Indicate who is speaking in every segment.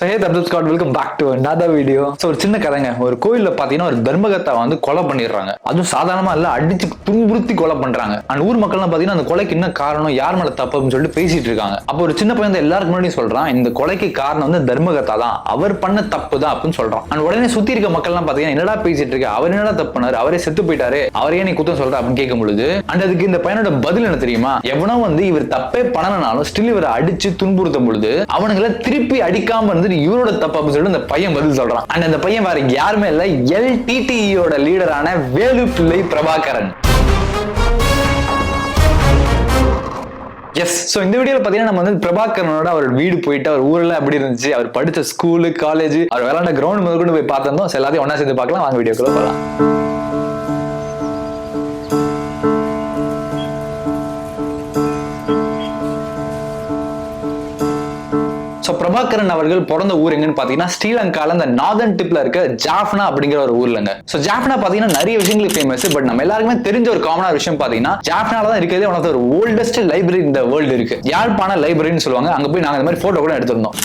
Speaker 1: Syed Abdul Scott welcome back to another video so ஒரு சின்ன கதைங்க. ஒரு கோயிலில் பாத்தீங்கன்னா ஒரு தர்மகத்தா வந்து கொலை பண்ணிடுறாங்க. அதுவும் சாதாரணமா இல்லை அடிச்சு துன்புறுத்தி கொலை பண்றாங்க. அண்ட் ஊர் மக்கள்லாம் பாத்தீங்கன்னா அந்த கொலைக்கு என்ன காரணம் யார் மேலே தப்பு அப்படின்னு சொல்லிட்டு பேசிட்டு இருக்காங்க. அப்போ ஒரு சின்ன பையன் எல்லாருக்கு முன்னாடி சொல்றான் இந்த கொலைக்கு காரணம் வந்து தர்மகத்தா தான். அவர் பண்ண தப்பு தான் அப்படின்னு சொல்றான். அண்ட் உடனே சுத்தி இருக்க மக்கள்லாம் பாத்தீங்கன்னா என்னடா பேசிட்டு இருக்கு? அவர் என்னடா தப்பு அவரே செத்து போயிட்டாரு? அவரே நீ குத்தம் சொல்கிற அப்படின்னு கேட்கும் பொழுது அண்ட் அதுக்கு இந்த பையனோட பதில் என்ன தெரியுமா? எவனோ வந்து இவர் தப்பே பண்ணனாலும் ஸ்டில் இவரை அடிச்சு துன்புறுத்தும் பொழுது அவனுங்களை திருப்பி அடிக்காம இருந்து இவரோட தப்பு அப்படின்னு சொல்லிட்டு அந்த பையன் பதில் சொல்றான். அண்ட் அந்த பையன் வேற யாருமே இல்ல எல்டிடியோட லீடரான வேலு பிள்ளை பிரபாகரன். எஸ் ஸோ இந்த வீடியோவில் பாத்தீங்கன்னா நம்ம வந்து பிரபாகரனோட அவர் வீடு போயிட்டு அவர் ஊர்ல அப்படி இருந்துச்சு. அவர் படிச்ச ஸ்கூலு காலேஜ் அவர் விளையாண்ட கிரவுண்ட் முதல் கொண்டு போய் பார்த்திருந்தோம். எல்லாத்தையும் ஒன்னா சேர்ந்து பார்க்கலாம். வாங்க வீடியோக்குள்ள போகலாம் பிரபாகரன் அவர்கள் பிறந்த ஊர் எங்கன்னு பாத்தீங்கன்னா ஸ்ரீலங்கால இந்த நார்தன் டிப்ல இருக்க ஜாஃப்னா அப்படிங்கிற ஒரு ஊர்லங்க சோ ஜாஃப்னா பாத்தீங்கன்னா நிறைய விஷயங்களுக்கு ஃபேமஸ் பட் நம்ம எல்லாருக்குமே தெரிஞ்ச ஒரு காமனா விஷயம் பாத்தீங்கன்னா ஜாஃப்னால தான் இருக்கிறது ஒன் ஆஃப் ஒரு ஓல்டஸ்ட் லைப்ரரி இந்த வேர்ல்டு இருக்கு. யாழ்ப்பாண லைப்ரரின்னு சொல்லுவாங்க. அங்க போய் நாங்க இந்த மாதிரி போட்டோ கூட எடுத்திருந்தோம்.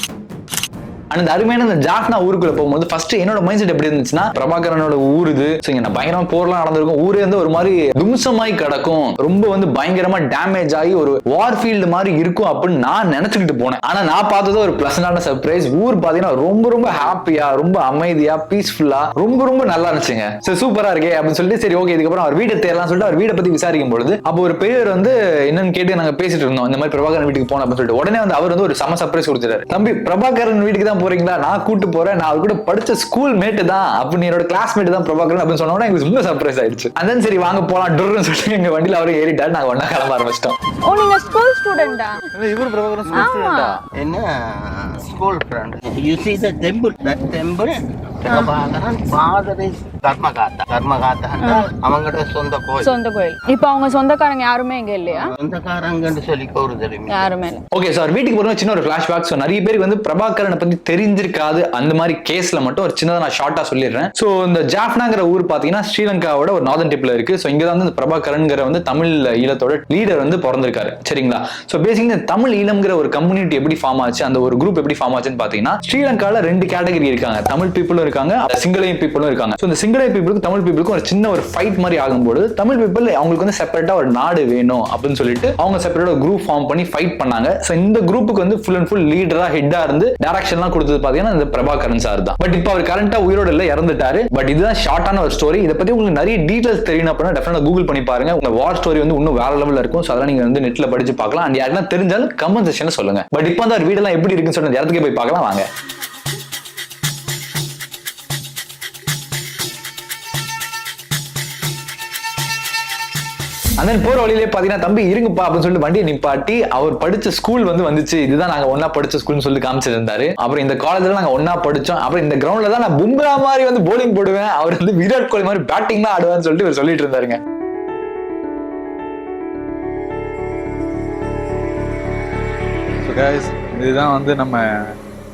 Speaker 1: அந்த அருமையான அந்த ஜாஃப்னா ஊருக்குள்ள போகும்போது ஃபர்ஸ்ட் என்னோட மைண்ட் செட் எப்படி இருந்துச்சுன்னா பிரபாகரனோட ஊர் இது ஸோ இங்க நான் பயங்கரமா போர்லாம் நடந்திருக்கும். ஊரே வந்து ஒரு மாதிரி தும்சமாய் கிடக்கும். ரொம்ப வந்து பயங்கரமா டேமேஜ் ஆகி ஒரு வார் ஃபீல்டு மாதிரி இருக்கும் அப்படின்னு நான் நினைச்சுக்கிட்டு போனேன். ஆனா நான் பார்த்தது ஒரு பிளசண்டான சர்ப்ரைஸ் ஊர் பாத்தீங்கன்னா ரொம்ப ரொம்ப ஹாப்பியா ரொம்ப அமைதியா பீஸ்ஃபுல்லா ரொம்ப ரொம்ப நல்லா இருந்துச்சுங்க. சரி சூப்பரா இருக்கே அப்படின்னு சொல்லிட்டு சரி ஓகே இதுக்கப்புறம் அவர் வீட்டை தேரலாம் சொல்லிட்டு அவர் வீட்டை பத்தி விசாரிக்கும் பொழுது அப்போ ஒரு பெரியவர் வந்து என்னன்னு கேட்டு நாங்க பேசிட்டு இருந்தோம். இந்த மாதிரி பிரபாகரன் வீட்டுக்கு போனோம் அப்படின்னு சொல்லிட்டு. உடனே வந்து அவர் வந்து ஒரு சம சர்ப்ரைஸ் கொடுத்துட்டாரு. தம்பி பிரபாகரன் வீட்டுக்கு தான் போறீங்களா? நான் கூட்டு போறேன். நான் அவர் கூட படிச்ச ஸ்கூல் மேட்டு தான். அப்படின்னு என்னோட கிளாஸ்மேட் தான் பிரபாகரன் அப்படின்னு சொன்ன உடனே எங்களுக்கு ரொம்ப சர்ப்ரைஸ் ஆயிடுச்சு. அதான் சரி வாங்க போலாம். டுர்னு சொல்லிட்டு எங்க வண்டியில அவரே ஏறிட்டாரு. நாங்க ஒண்ணா கிளம்ப ஆரம்பிச்சிட்டோம்.
Speaker 2: ஓ நீங்க ஸ்கூல் ஸ்டூடெண்டா
Speaker 1: இவர் பிரபாகரன் ஸ்கூல் ஸ்டூடெண்டா
Speaker 3: என்ன? School friend you see the temple. That temple Prabhakaran father is தர்மகாத்தா தர்மகாத்தா அவங்களோட சொந்த கோயில்
Speaker 2: சொந்த கோயில் இப்போ அவங்க சொந்தக்காரங்க யாருமே இங்க இல்லையா
Speaker 3: சொந்தக்காரங்கன்னு சொல்லி ஒரு தெரியும்
Speaker 2: யாருமே இல்ல
Speaker 1: ஓகே சார் வீட்டுக்கு போறோம் சின்ன ஒரு ஃபிளாஷ்பேக் ஸோ நிறைய பேருக்கு வந்து பிரபாகரனை பத்தி தெரிஞ்சிருக்காது. அந்த மாதிரி கேஸ்ல மட்டும் ஒரு சின்னதா நான் ஷார்ட்டா சொல்லிடுறேன். ஸோ இந்த ஜாஃப்னாங்கிற ஊர் பாத்தீங்கன்னா ஸ்ரீலங்காவோட ஒரு நார்தன் டிப்ல இருக்கு. ஸோ இங்க தான் வந்து இந்த பிரபாகரன்ங்கிற வந்து தமிழ் ஈழத்தோட லீடர் வந்து பிறந்திருக்காரு. சரிங்களா? ஸோ பேசிக் இந்த தமிழ் ஈழம்ங்கிற ஒரு கம்யூனிட்டி எப்படி ஃபார்ம் ஆச்சு அந்த ஒரு குரூப் எப்படி ஃபார்ம் ஆச்சுன்னு பாத்தீங்கன்னா ஸ்ரீலங்கால ரெண்டு கேட்டகரி இருக்காங்க. தமிழ் பீப்புளும் இருக்காங்க. சிங்களையும் பீப்புளும் இருக்காங்க. ஸோ இந்த சிங்களை பீப்புளுக்கு தமிழ் பீப்புளுக்கு ஒரு சின்ன ஒரு ஃபைட் மாதிரி ஆகும்போது தமிழ் பீப்புள் அவங்களுக்கு வந்து செப்பரேட்டா ஒரு நாடு வேணும் அப்படின்னு சொல்லிட்டு அவங்க செப்பரேட்டா குரூப் ஃபார்ம் பண்ணி ஃபைட் பண்ணாங்க. ஸோ இந்த குரூப்புக்கு வந்து ஃபுல் அண்ட் ஃபுல் லீடரா ஹெட்டா இருந்து டேரக்ஷன்லாம் கொடுத்தது பாத்தீங்கன்னா இந்த பிரபாகரன் சார் தான். பட் இப்போ அவர் கரண்டா உயிரோட இல்ல இறந்துட்டாரு. பட் இதுதான் ஷார்ட்டான ஒரு ஸ்டோரி இதை பத்தி உங்களுக்கு நிறைய டீடைல்ஸ் தெரியணும் அப்படின்னா டெஃபினட்டா கூகுள் பண்ணி பாருங்க. உங்க வார் ஸ்டோரி வந்து இன்னும் வேற லெவல்ல இருக்கும். ஸோ அதெல்லாம் நீங்க வந்து நெட்ல படிச்சு பார்க்கலாம். அண்ட் யாருன்னா தெரிஞ்சாலும் கமெண்ட் செக்ஷன்ல சொல்லுங்க. பட் இப்போ வந்து அவர் வீடெல்லாம் எப்படி இருக்குன்னு சொல்லி அந்த இடத்துக்கே போய் பார்க்கலாம். வாங்க. அந்த போற வழியிலே பாத்தீங்கன்னா தம்பி இருங்கப்பா அப்படின்னு சொல்லிட்டு வண்டியை நிப்பாட்டி அவர் படிச்ச ஸ்கூல் வந்து வந்துச்சு. இதுதான் நாங்க ஒன்னா படிச்ச ஸ்கூல்னு சொல்லி காமிச்சிருந்தாரு. அப்புறம் இந்த காலேஜ்ல நாங்க ஒன்னா படிச்சோம். அப்புறம் இந்த கிரவுண்ட்ல தான் நான் பும்ரா மாதிரி வந்து போலிங் போடுவேன். அவர் வந்து விராட் கோலி மாதிரி பேட்டிங் தான் ஆடுவான்னு சொல்லிட்டு இவர் சொல்லிட்டு இருந்தாருங்க.
Speaker 4: இதுதான் வந்து நம்ம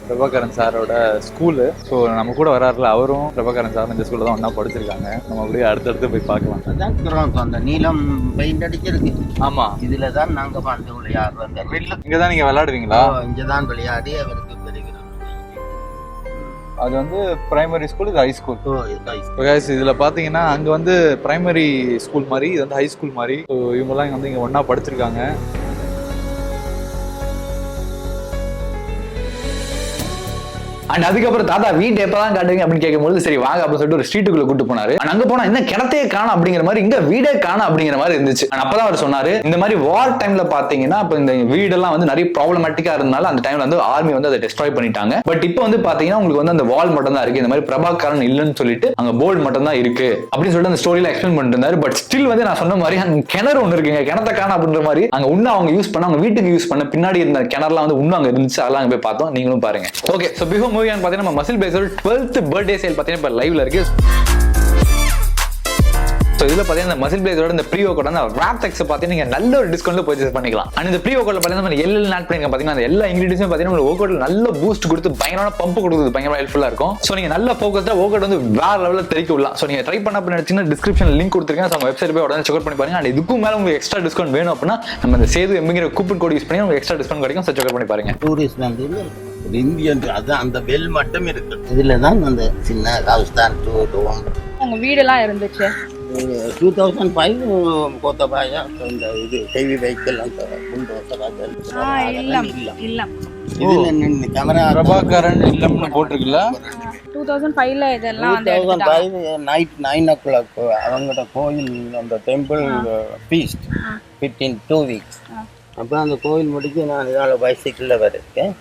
Speaker 4: பிரபாகரன் சாரோட ஸ்கூலு ஸோ நம்ம கூட வராருல அவரும் பிரபாகரன் சாரும் இந்த ஸ்கூலில் தான் ஒன்றா படிச்சிருக்காங்க. நம்ம அப்படியே அடுத்தடுத்து போய் பார்க்கலாம்.
Speaker 3: அதான். அந்த நீலம் பெயிண்ட் அடிச்சிருக்கு
Speaker 4: ஆமாம்
Speaker 3: இதுல தான் நாங்க வந்து விளையாடுறோம்.
Speaker 4: இங்கே தான் நீங்கள் விளையாடுவீங்களா?
Speaker 3: இங்க தான் விளையாடி அவருக்கு
Speaker 4: அது வந்து பிரைமரி ஸ்கூல் இது ஹை ஸ்கூல் கைஸ் இதில் பார்த்தீங்கன்னா அங்கே வந்து பிரைமரி ஸ்கூல் மாதிரி இது வந்து ஹை ஸ்கூல் மாதிரி. ஸோ இவங்கெல்லாம் இங்கே வந்து இங்கே ஒன்றா படிச்சிருக்காங்க.
Speaker 1: அண்ட் அதுக்கப்புறம் தாத்தா வீட்டு எப்பதான் காட்டுவீங்க அப்படின்னு கேட்கும்போது சரி வாங்க அப்படின்னு சொல்லிட்டு ஒரு ஸ்ட்ரீட்டுக்குள்ள கூட்டு போனாரு. அண்ட் அங்க போனா என்ன கிணத்தையே காணும் அப்படிங்கிற மாதிரி இங்க வீடே காணும் அப்படிங்கிற மாதிரி இருந்துச்சு. அண்ட் அப்பதான் அவர் சொன்னாரு இந்த மாதிரி வார் டைம்ல பாத்தீங்கன்னா இப்ப இந்த வீடெல்லாம் வந்து நிறைய ப்ராப்ளமேட்டிக்கா இருந்தனால அந்த டைம்ல வந்து ஆர்மி வந்து அதை டெஸ்ட்ராய் பண்ணிட்டாங்க. பட் இப்போ வந்து பாத்தீங்கன்னா உங்களுக்கு வந்து அந்த வால் மட்டும் தான் இருக்கு. இந்த மாதிரி பிரபாகரன் இல்லைன்னு சொல்லிட்டு அங்க போர்டு மட்டும் தான் இருக்கு. அப்படின்னு சொல்லிட்டு அந்த ஸ்டோரியில எக்ஸ்பிளைன் பண்ணிட்டு இருந்தாரு. பட் ஸ்டில் வந்து நான் சொன்ன மாதிரி அங்க கிணறு ஒன்று இருக்குங்க. கிணத்த காணும் அப்படின்ற மாதிரி அங்க உன்ன அவங்க யூஸ் பண்ண அவங்க வீட்டுக்கு யூஸ் பண்ண பின்னாடி இருந்த கிணறுலாம் வந்து இன்னும் அங்க இருந்துச்சு. அதெல்லாம் அங்க போய் பார்த்தோம். நீங்களும் பாருங்க. ஓகே ஸோ பிஃபோர் மூவி பார்த்தீங்கன்னா நம்ம மசில் பேஸோட டுவெல்த் பர்த்டே சேல் பார்த்தீங்கன்னா இப்போ லைவ்ல இருக்கு. ஸோ இதில் பார்த்தீங்கன்னா இந்த மசில் பிளேஸோட இந்த ப்ரீ ஒர்க் அந்த ராப் டெக்ஸ் பார்த்தீங்கன்னா நீங்கள் நல்ல ஒரு டிஸ்கவுண்ட்ல பர்ச்சேஸ் பண்ணிக்கலாம். அண்ட் இந்த ப்ரீ ஒர்க்கில் பார்த்தீங்கன்னா நம்ம நாட் ஆட் பார்த்தீங்கன்னா அந்த எல்லா இன்கிரீடியன்ஸும் பார்த்தீங்கன்னா உங்களுக்கு ஒர்க் நல்ல பூஸ்ட் கொடுத்து பயங்கரமான பம்ப் கொடுக்குது. பயங்கரமா ஹெல்ப்ஃபுல்லாக இருக்கும். ஸோ நீங்கள் நல்ல ஃபோக்கஸ்டாக ஒர்க் வந்து வேற லெவலில் தெரிக்க விடலாம். ஸோ நீங்கள் ட்ரை பண்ண நினச்சிங்கன்னா டிஸ்கிரிப்ஷன் லிங்க் கொடுத்துருக்கேன். ஸோ வெப்சைட் போய் உடனே செக் பண்ணி பாருங்க. அண்ட் இதுக்கும் மேலே உங்களுக்கு எக்ஸ்ட்ரா டிஸ்கவுண்ட் வேணும் அப்படின்னா நம்ம இந்த சேது எம்பிங்கிற கூப்பன் கோட் யூஸ் பண்ணி உங்களுக்கு எக்ஸ்ட்ரா டிஸ்கவுண்ட் கிடைக்கும். ஸோ செக் பண்ணி பாருங்க.
Speaker 3: டூரிஸ்ட் வந்து இந்தியன் அதான் அந்த பெல் மட்டும் இருக்கு. இதுல தான் அந்த சின்ன ராஜஸ்தான் டூ டூம்
Speaker 2: உங்க வீடெல்லாம் இருந்துச்சு.
Speaker 3: டூ தௌசண்ட் ஃபைவ் கோத்தபாயா இந்த இது ஹெவி வெஹிக்கிள் அந்த
Speaker 2: இல்லம்
Speaker 3: கேமரா
Speaker 4: பிரபாகரன் இல்லம்னு போட்டிருக்குல்ல?
Speaker 2: டூ தௌசண்ட் ஃபைவ்ல இதெல்லாம் two
Speaker 3: thousand five night nine o'clock அவங்களோட கோயில் அந்த temple feast fifteen two weeks அப்போ அந்த கோயில் முடிச்சு நான் இதால் பைசைக்கிளில் வரேன்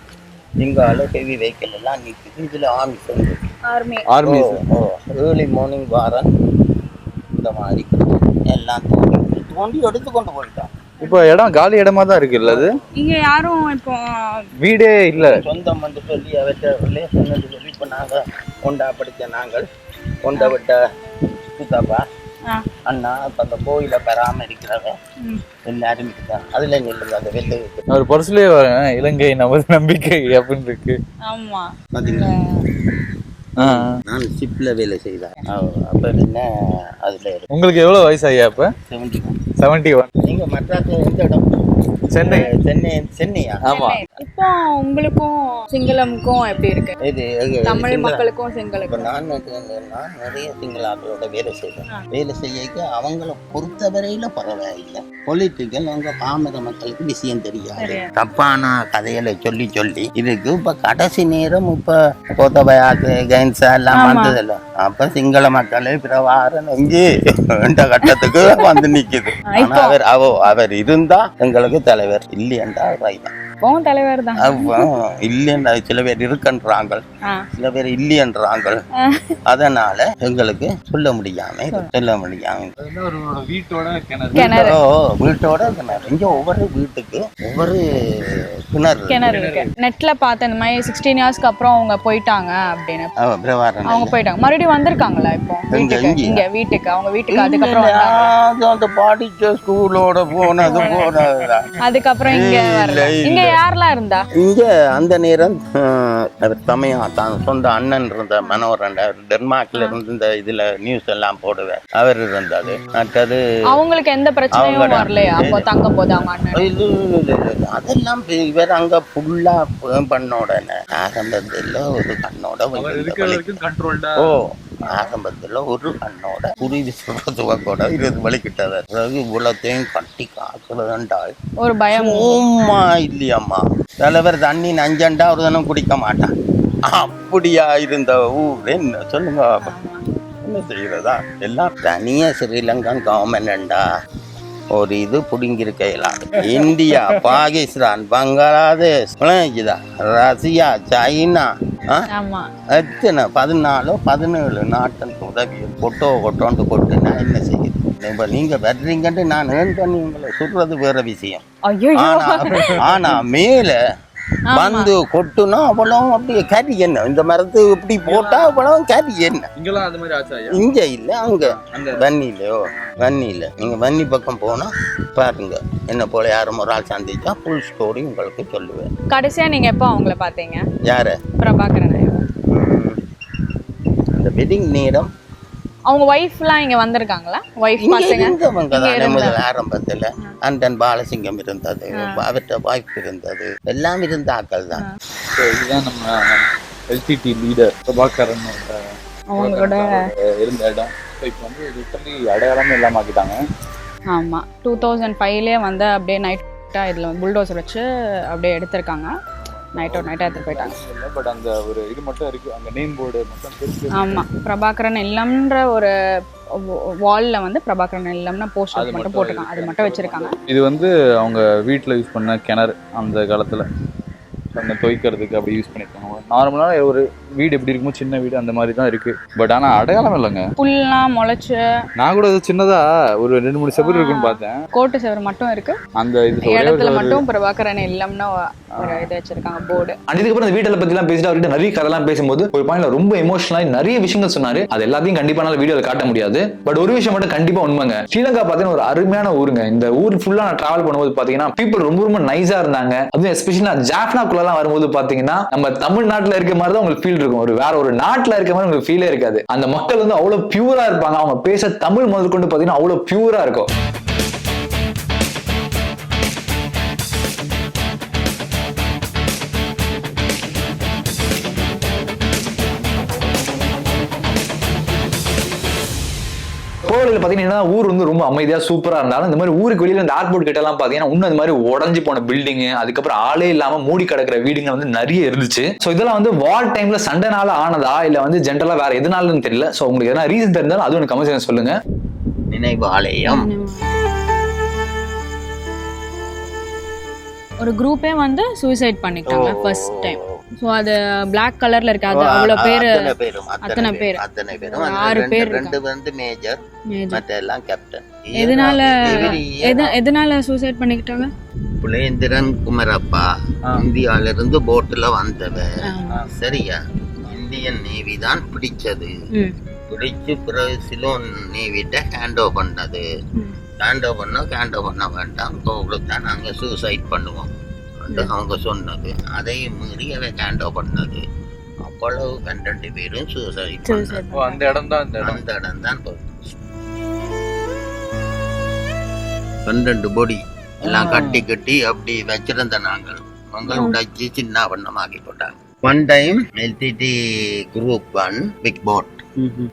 Speaker 3: இங்கால ஹெவி வெஹிக்கிள் எல்லாம் நிற்குது இதில் ஆமிஸ் வந்து
Speaker 2: ஆர்மி
Speaker 4: ஆர்மி
Speaker 3: ஓ ஏர்லி மார்னிங் வாரன். இந்த மாதிரி எல்லாம் தோண்டி தோண்டி எடுத்து கொண்டு போயிட்டான்.
Speaker 4: இப்போ இடம் காலி இடமா தான் இருக்குல்ல அது?
Speaker 2: இங்க யாரும் இப்போ
Speaker 4: வீடே இல்ல.
Speaker 3: சொந்தம் வந்து சொல்லி அவற்றை ரிலேஷன் சொல்லி இப்போ நாங்கள் கொண்டா படித்த நாங்கள் கொண்ட விட்ட சித்தப்பா அண்ணா இப்போ அந்த கோயிலை பராமரிக்கிறவன்
Speaker 2: ம்.
Speaker 3: எல்லாரும் தான் அதில் நில்லுங்க அந்த வெள்ளை
Speaker 4: ஒரு பர்ஸ்லயே வரேன் இலங்கை நமது நம்பிக்கை அப்படின்னு இருக்கு.
Speaker 2: ஆமா.
Speaker 3: பார்த்தீங்களா. நான் ஷிப்பில் வேலை செய்தேன் அப்போ என்ன அதில்
Speaker 4: உங்களுக்கு எவ்வளவு வயசாகியா இப்ப
Speaker 3: செவன்டி
Speaker 4: செவன்டி ஒன்
Speaker 3: நீங்கள் மற்றாக்க எந்த இடம்?
Speaker 4: சென்னை.
Speaker 3: சென்னை சென்னையா?
Speaker 4: ஆமா.
Speaker 2: இப்போ உங்களுக்கும் சிங்களமுக்கும் எப்படி இருக்கு?
Speaker 3: இது
Speaker 2: தமிழ் மக்களுக்கும் சிங்களுக்கும்.
Speaker 3: நான் நான் நிறைய சிங்களாக்களோட வேலை செய்வேன். வேலை செய்யக்க அவங்கள பொறுத்தவரையில பரவாயில்லை. பொலிட்டிக்கல் அவங்க பாமர மக்களுக்கு விஷயம் தெரியாது. தப்பான கதைகளை சொல்லி சொல்லி இதுக்கு இப்ப கடைசி நேரம் இப்ப கோத்தபயாக்கு கைன்ஸா எல்லாம் வந்ததில்ல அப்ப சிங்கள மக்களே பிரவாரன் எங்கே என்ற கட்டத்துக்கு வந்து நிக்குது. ஆனா அவர் அவ அவர் இருந்தா எங்களுக்கு தலைவர் இல்லையென்றா ரைதான்
Speaker 2: இப்பவும் தலைவர் தான்.
Speaker 3: இல்லைன்ற சில பேர் இருக்கன்றாங்க. சில பேர் இல்லையன்றாங்க அதனால எங்களுக்கு சொல்ல முடியாம. சொல்ல முடியாம.
Speaker 4: வீட்டோட கிணறு?
Speaker 3: இங்க ஒவ்வொரு வீட்டுக்கு ஒவ்வொரு கிணறு
Speaker 2: கிணறு இருக்கு. நெட்ல பார்த்த இந்த மாதிரி சிக்ஸ்டீன் இயர்ஸ்க்கு அப்புறம் அவங்க போயிட்டாங்க அப்படின்னு. அவங்க போயிட்டாங்க. மறுபடியும் வந்திருக்காங்களா இப்போ? வீட்டுக்கு? இங்க வீட்டுக்கு? அவங்க வீட்டுக்கு அதுக்கப்புறம் வந்தாங்க.
Speaker 3: அந்த படிச்ச ஸ்கூலோட போனது போனதுதான்.
Speaker 2: அதுக்கப்புறம் இங்க வரல. இங்க யாரெல்லாம் இருந்தா?
Speaker 3: இங்க அந்த நேரம் தமையா தான் சொந்த அண்ணன் இருந்த மனோரன் அவர் டென்மார்க்ல இருந்து இந்த இதுல நியூஸ் எல்லாம் போடுவார். அவர் இருந்தது மற்றது
Speaker 2: அவங்களுக்கு எந்த பிரச்சனையும் வரலையா? அப்போ தங்கும் போது அவங்க அண்ணன்.
Speaker 3: அதெல்லாம் இவர் அங்க ஃபுல்லா பண்ண உடனே. ஆரம்பத்துல ஒரு கண்ணோட ஓ. ஆரம்பத்துல ஒரு கண்ணோட குருவி சொல்றதுவ கூட இருபது வலிக்கிட்டவர் பிறகு இவ்வளத்தையும் கட்டி காக்குறதுண்டால்
Speaker 2: ஒரு பயம்.
Speaker 3: சும்மா இல்லையம்மா. தலைவர் தண்ணி நஞ்சண்டா ஒரு தினம் குடிக்க மாட்டான். அப்படியா இருந்த ஊர்? என்ன சொல்லுங்க என்ன செய்யறதா? எல்லாம் தனியா ஸ்ரீலங்கன் கவர்மெண்டா ஒரு இது புடுங்கிருக்கலாம் இந்தியா பாகிஸ்தான் பங்களாதேஷ் விளங்கிக்குதா ரஷ்யா சைனா எத்தனை? பதினாலோ பதினேழு நாட்டுக்கு உதவி. கொட்டோ கொட்டோன்ட்டு கொட்டு நான் என்ன செய்யுது இப்போ நீங்க வர்றீங்கன்ட்டு நான் ஏன் பண்ணி உங்களை சொல்றது வேற விஷயம். ஆனா ஆனா மேல வந்து கொட்டுனா அவ்வளவு அப்படியே கறி என்ன? இந்த மரத்து இப்படி போட்டா அவ்வளவு கறி என்ன?
Speaker 4: இங்கெல்லாம் அது மாதிரி ஆச்சா ஐயா?
Speaker 3: இங்க இல்ல அங்க. வன்னிலையோ? வன்னியில நீங்க வன்னி பக்கம் போனா பாருங்க. என்ன போல யாரும் ஒரு ஆள் சந்திச்சா ஃபுல் ஸ்டோரி உங்களுக்கு சொல்லுவேன்.
Speaker 2: கடைசியா நீங்க எப்போ அவங்கள பாத்தீங்க
Speaker 3: யார?
Speaker 2: பிரபாகரன்
Speaker 3: அந்த வெட்டிங் நேரம்
Speaker 2: அவங்க ஒய்ஃப்லாம் இங்க வந்திருக்காங்களா? ஒய்ஃப் பசங்க?
Speaker 3: ஆரம்பத்துல. அண்டன் பாலசிங்கம் இருந்தது அவர்கிட்ட வாய்ப்பு இருந்தது. எல்லாம் இருந்த ஆக்கள் தான்
Speaker 4: So, இதுதான் நம்ம எல்டிடி லீடர் பிரபாகரன்
Speaker 2: அவங்களோட
Speaker 4: இருந்த இடம். ஸோ இப்போ வந்து லிட்டரலி அடையாளமே இல்லாம ஆக்கிட்டாங்க.
Speaker 2: ஆமா. டூ தௌசண்ட் ஃபைவ்லேயே வந்து அப்படியே நைட்டா இதுல புல்டோசர் வச்சு அப்படியே எடுத்திருக்காங்க. நைட் அவுட் நைட்டாக எடுத்துட்டு போயிட்டாங்க.
Speaker 4: பட் அந்த ஒரு இது மட்டும் இருக்கு. அங்க நேம் போர்டு மட்டும் பெருசு
Speaker 2: ஆமா பிரபாகரன் இல்லம்ன்ற ஒரு வால்ல வந்து பிரபாகரன் இல்லம்னா போஸ்டர் மட்டும் போட்டிருக்காங்க. அது மட்டும் வச்சிருக்காங்க.
Speaker 4: இது வந்து அவங்க வீட்டில் யூஸ் பண்ண கிணறு அந்த காலத்தில். அந்த துவைக்கிறதுக்கு அப்படி யூஸ் பண்ணியிருக்காங்க நார்மலாக ஒரு வீடு எப்படி இருக்குமோ சின்ன வீடு அந்த மாதிரி தான் இருக்கு. பட் ஆனால் அடையாளம் இல்லைங்க.
Speaker 2: புல்லாம் முளைச்சு.
Speaker 4: நான் கூட சின்னதா ஒரு ரெண்டு மூணு செப்பர் இருக்குன்னு பார்த்தேன்.
Speaker 2: கோட்டு செவர் மட்டும் இருக்கு.
Speaker 4: அந்த இது
Speaker 2: இடத்துல மட்டும் பிரபாகரன் இல்லம்னா ஒரு இது வச்சிருக்காங்க போர்டு.
Speaker 1: அண்ட் இதுக்கப்புறம் இந்த வீட்டில் பத்தி எல்லாம் பேசிட்டு அவர்கிட்ட நிறைய கதெல்லாம் பேசும்போது ஒரு பாயிண்ட்ல ரொம்ப எமோஷனலா நிறைய விஷயங்கள் சொன்னாரு. அது எல்லாத்தையும் கண்டிப்பா என்னால வீடியோல காட்ட முடியாது. பட் ஒரு விஷயம் மட்டும் கண்டிப்பா உண்மைங்க. ஸ்ரீலங்கா பாத்தீங்கன்னா ஒரு அருமையான ஊருங்க. இந்த ஊர் ஃபுல்லா நான் டிராவல் பண்ணும்போது பாத்தீங்கன்னா பீப்புள் ரொம்ப ரொம்ப நைஸா இருந்தாங்க. அதுவும் எஸ்பெஷலி ஜாஃப்னாக்குள்ள எல்லாம் வரும்போது பாத்தீங்கன்னா நம்ம தமிழ்நாட்டுல இருக்க மாதிரி தான் உங்களுக்கு ஃபீல் இருக்கும். ஒரு வேற ஒரு நாட்டுல இருக்க மாதிரி உங்களுக்கு ஃபீலே இருக்காது. அந்த மக்கள் வந்து அவ்வளவு பியூரா இருப்பாங்க. அவங்க பேச தமிழ் முதல் கொண்டு பாத்தீங்கன்னா அவ்வளவு பியூரா இருக்கும். போலில் பாத்தீங்கன்னா ஊர் வந்து ரொம்ப அமைதியா சூப்பரா இருந்தாலும் இந்த மாதிரி ஊருக்கு வெளியில இந்த ஏர்போர்ட் கிட்ட எல்லாம் பாத்தீங்கன்னா இன்னும் இந்த மாதிரி உடஞ்சு போன பில்டிங் அதுக்கப்புறம் ஆளே இல்லாம மூடி கிடக்கிற வீடுங்க வந்து நிறைய இருந்துச்சு. சோ இதெல்லாம் வந்து வார் டைம்ல சண்டைனால ஆனதா? இல்ல வந்து ஜென்ரலா வேற எதனாலன்னு தெரியல. சோ உங்களுக்கு எதனா ரீசன் தெரிஞ்சாலும் அதுவும் எனக்கு கமெண்ட் சொல்லுங்க.
Speaker 3: நினைவு ஆலயம்
Speaker 2: ஒரு குரூப்பே வந்து சூசைட் பண்ணிக்கிட்டாங்க ஃபர்ஸ்ட் டைம் ஸோ அது Black கலர்ல இருக்கு. அது அவ்வளோ பேர்
Speaker 3: அத்தனை பேரும்
Speaker 2: அத்தனை
Speaker 3: அத்தனை
Speaker 2: பேர்.
Speaker 3: அத்தனை பேரும்.
Speaker 2: ஆறு பேர்
Speaker 3: ரெண்டு வந்து மேஜர் மத்த எல்லாம் கேப்டன்
Speaker 2: எதனால எது எதனால சூசைட் பண்ணிக்கிட்டாங்க?
Speaker 3: புலேந்திரன் குமரப்பா இந்தியால இருந்து போட்ல வந்தவன் சரியா? இந்தியன் நேவி தான் பிடிச்சது. பிடிச்சு பிறகு சிலோன் நேவிட்ட ஹேண்ட் ஓவர் பண்ணது. ஹேண்ட் ஓவர் பண்ணா ஹேண்ட் ஓவர் பண்ண வேண்டாம். உங்களுக்கு தான் நாங்கள் சூசைட் பண்ணுவோம். அது அவங்க சொன்னது. அதையும் மீறி ஹேண்ட் ஓவர் பண்ணது. அவ்வளவு பன்னெண்டு பேரும் சூசைட்
Speaker 4: அந்த இடம் தான்
Speaker 3: அந்த இடம். தான் பன்னெண்டு பொடி எல்லாம் கட்டி கட்டி அப்படி வச்சிருந்த நாங்கள். அவங்க உடைச்சு சின்ன வண்ணமாக்கி போட்டாங்க. One time LTTE group one big boat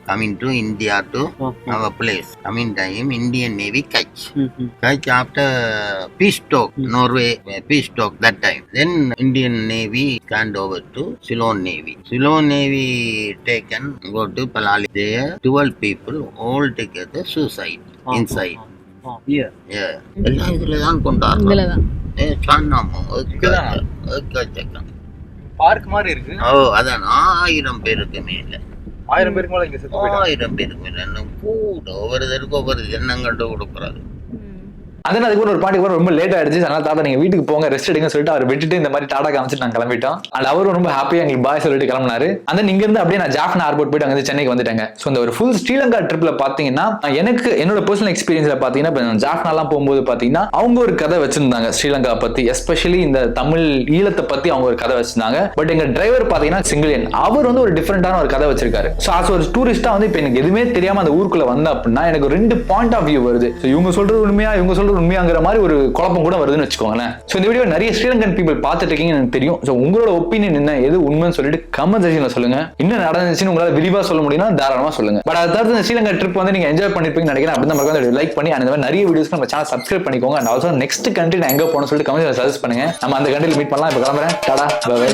Speaker 3: coming to India to our place. Coming time, Indian Navy catch. Catch after peace talk, Norway uh, peace talk that time. Then Indian Navy hand over to Ceylon Navy. Ceylon Navy taken, go to Palali. There, 12 people all together suicide inside. Yeah. எல்லாம் இதுல தான் கொண்டாடுறோம்
Speaker 2: இதுல தான்
Speaker 3: ஏ, சொன்னாமோ, எக்கச்சக்கம்.
Speaker 4: Park மாதிரி இருக்கு
Speaker 3: ஓ அதான் ஆயிரம் பேருக்கு மேல
Speaker 4: ஆயிரம் பேருக்கு மேல இங்க செத்து போயிட்டாங்க.
Speaker 3: ஆயிரம் பேருக்கு மேல. இன்னும் கூட ஒவ்வொருத்தருக்கு ஒவ்வொரு எண்ணங்கள்ட்ட கொடுக்குறாரு.
Speaker 1: அதனால அதுக்கு ஒரு பாட்டுக்கு கூட ரொம்ப லேட் ஆயிடுச்சு. அதனால தாத்தா நீங்க வீட்டுக்கு போங்க ரெஸ்ட் எடுங்க சொல்லிட்டு அவர் விட்டுட்டு இந்த மாதிரி டாடா காமிச்சிட்டு நாங்க கிளம்பிட்டோம். அண்ட் அவரும் ரொம்ப ஹாப்பியா எங்களுக்கு பாய் சொல்லிட்டு கிளம்பினாரு. அந்த நீங்க இருந்து அப்படியே நான் ஜாஃப்னா ஏர்போர்ட் போயிட்டு அங்க சென்னைக்கு வந்துட்டேங்க. ஸோ இந்த ஒரு ஃபுல் ஸ்ரீலங்கா ட்ரிப்ல பாத்தீங்கன்னா எனக்கு என்னோட பர்சனல் எக்ஸ்பீரியன்ஸ்ல பாத்தீங்கன்னா இப்போ ஜாஃப்னாலாம் போகும்போது பாத்தீங்கன்னா அவங்க ஒரு கதை வச்சிருந்தாங்க ஸ்ரீலங்கா பத்தி. எஸ்பெஷலி இந்த தமிழ் ஈழத்தை பத்தி அவங்க ஒரு கதை வச்சிருந்தாங்க. பட் எங்க டிரைவர் பாத்தீங்கன்னா சிங்கிளியன் அவர் வந்து ஒரு டிஃப்ரெண்டான ஒரு கதை வச்சிருக்காரு. ஸோ ஒரு டூரிஸ்டா வந்து இப்போ எனக்கு எதுவுமே தெரியாம அந்த ஊருக்குள்ள வந்த அப்படின்னா எனக்கு ரெண்டு பாயிண்ட் ஆஃப் வியூ வருது. ஸோ இவங்க சொல்றது உண்மையா இவங்க சொல்றது உண்மையாங்கிற மாதிரி ஒரு குழப்பம் கூட வருதுன்னு வச்சுக்கோங்களேன். ஸோ இந்த வீடியோ நிறைய ஸ்ரீலங்கன் பீப்பிள் பார்த்துட்டு இருக்கீங்கன்னு எனக்கு தெரியும். ஸோ உங்களோட ஒப்பீனியன் என்ன? எது உண்மைன்னு சொல்லிட்டு கமெண்ட் செக்ஷன்ல சொல்லுங்க. என்ன நடந்துச்சுன்னு உங்களால் விரிவா சொல்ல முடியும்னா தாராளமாக சொல்லுங்க. பட் அதை தவிர்த்து இந்த ஸ்ரீலங்கா ட்ரிப் வந்து நீங்க என்ஜாய் பண்ணிருப்பீங்கன்னு நினைக்கிறேன். அப்படி தான் மறக்காம லைக் பண்ணி அந்த மாதிரி நிறைய வீடியோஸ் நம்ம சேனல் சப்ஸ்கிரைப் பண்ணிக்கோங்க. அண்ட் ஆல்சோ நெக்ஸ்ட் கண்ட்ரி நான் எங்கே போகணும்னு சொல்லிட்டு கமெண்ட் சஜஸ்ட் பண்ணுங்க. நம்ம அந்த கண்ட்ரியில் மீட் பண்ணலாம். இப்போ கிளம்புறேன். Tata bye by